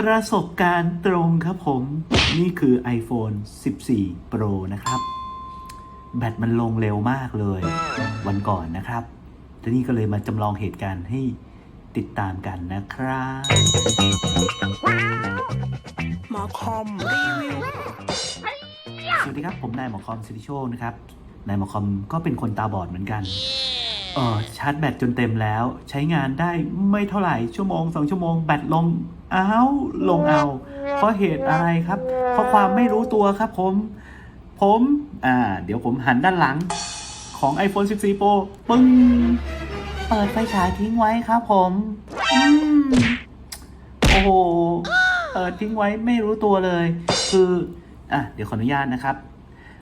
ประสบการณ์ตรงครับผม นี่คือ iPhone 14 Pro นะครับ แบตมันลงเร็วมากเลยวันก่อนนะครับทีนี้ก็เลยมาจำลองเหตุการณ์ให้ติดตามกันนะครับ หมอคอมรีวิว สวัสดีครับ ผมนายหมอคอมสิริโชคนะครับ นายหมอคอมก็เป็นคนตาบอดเหมือนกัน เออชาร์จแบตจนเต็มแล้ว ใช้งานได้ไม่เท่าไหร่ชั่วโมงสองชั่วโมงแบตลงอ้าวลงเอาเพราะเหตุอะไรครับ เพราะความไม่รู้ตัวครับผม ผมอ่า เดี๋ยวผมหันด้านหลังของ iPhone 14 Pro ปึ้งเปิดไฟฉายทิ้งไว้ครับผมอืมโอ้โหเปิดทิ้งไว้ไม่รู้ตัวเลย คืออะเดี๋ยวขออนุญาตนะครับ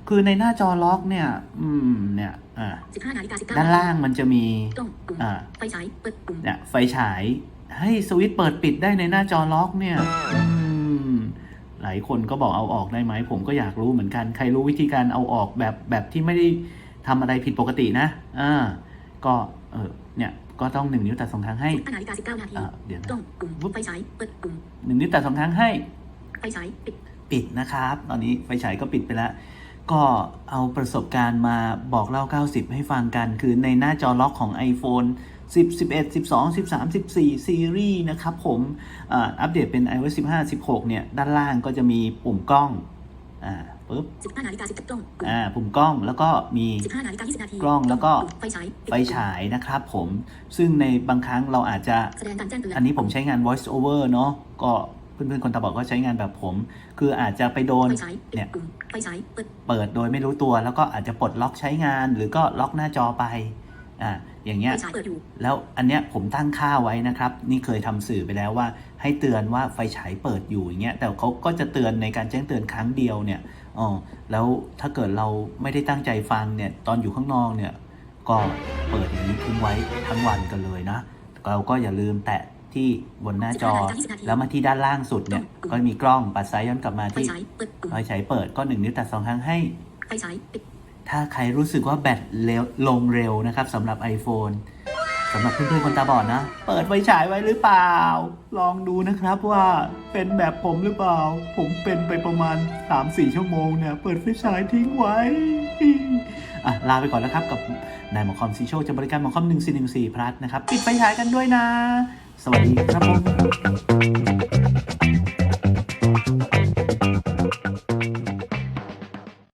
คือในหน้าจอล็อกเนี่ย อืม เนี่ย อ่า15นาฬิกา19ด้านล่างมันจะมีกล้องปุ่มอ่า ไฟฉายเปิดปุ่มเนี่ย ไฟฉาย ให้สวิตช์เปิดปิดได้ในหน้าจอล็อกเนี่ย อืม หลายคนก็บอกเอาออกได้ไหม ผมก็อยากรู้เหมือนกัน ใครรู้วิธีการเอาออกแบบแบบที่ไม่ได้ทำอะไรผิดปกตินะ อ่า ก็ เออ เนี่ย ก็ต้องหนึ่งนิ้วตัดสองครั้งให้15นาฬิกา19นาทีอ่า เดี๋ยวกนะล้องปุ่มไฟฉายเปิดปุ่มหนึ่งนิ้วตัดสองครั้งให้ ไฟฉายปิด ปิดนะครับ ตอนนี้ไฟฉายก็ปิดไปแล้ว ก็เอาประสบการณ์มาบอกเล่า 90 ให้ฟังกัน คือในหน้าจอล็อกของ iPhone 10 11 12 13 14 ซีรีส์นะครับผมอ่าอัปเดตเป็น iOS 15 16 เนี่ย ด้านล่างก็จะมีปุ่มกล้อง อ่าปึ๊บ15นาฬิกา10กล้องปุ่มอ่า ปุ่มกล้อง แล้วก็มี 15นาฬิกา20นาที กล้อง แล้วก็ปุ่มไฟฉายปิดไฟฉายนะครับผม ซึ่งในบางครั้งเราอาจจะแสดงการแจ้งเตือนอันนี้ผมใช้งาน voice over เนาะ ก็ เพื่อนๆคนตาบอดก็ใช้งานแบบผม คืออาจจะไปโดนไฟฉายปิเนี่ดยปุ่มไฟฉายเปิดเปิดโดยไม่รู้ตัว แล้วก็อาจจะปลดล็อกใช้งาน หรือก็ล็อกหน้าจอไปอ่าอย่างเงี้ไฟยฉายเปิดอยู่แล้วอันเนี้ยผมตั้งค่าไว้นะครับ นี่เคยทำสื่อไปแล้วว่า ให้เตือนว่าไฟฉายเปิดอยู่อย่างเงี้ยแต่เขาก็จะเตือนในการแจ้งเตือนครั้งเดียวเนี่ยอ๋อแล้วถ้าเกิดเราไม่ได้ตั้งใจฟังเนี่ยตอนอยู่ข้างนอกเนี่ยก็เปิดอย่างนี้ทิ้งไว้ทั้งวันกันเลยนะเราก็อย่าลืมแตะ ที่บนหน้าจอ แล้วมาที่ด้านล่างสุดเนี่ยก็มีกล้องปัดซ้ายย้อนกลับมาไฟที่ฉายเปิดปุ่มไฟฉายเปิดก็หนึ่งนิ้วตัดสองครั้งให้ไฟฉายปิดถ้าใครรู้สึกว่าแบตเร็วลงเร็วนะครับสำหรับ iPhone สำหรับเพื่อนๆคนตาบอดนะ เปิดไฟฉายไว้หรือเปล่า ลองดูนะครับว่าเป็นแบบผมหรือเปล่า ผมเป็นไปประมาณ 3-4 ชั่วโมงเนี่ย เปิดไฟฉายทิ้งไว้ อะ ลาไปก่อนแล้วครับ กับนายหมอคอมซีโชคจะบริการหมอคอม1414พลัสนะครับ ปิดไฟฉายกันด้วยนะ สวัสดีครับผม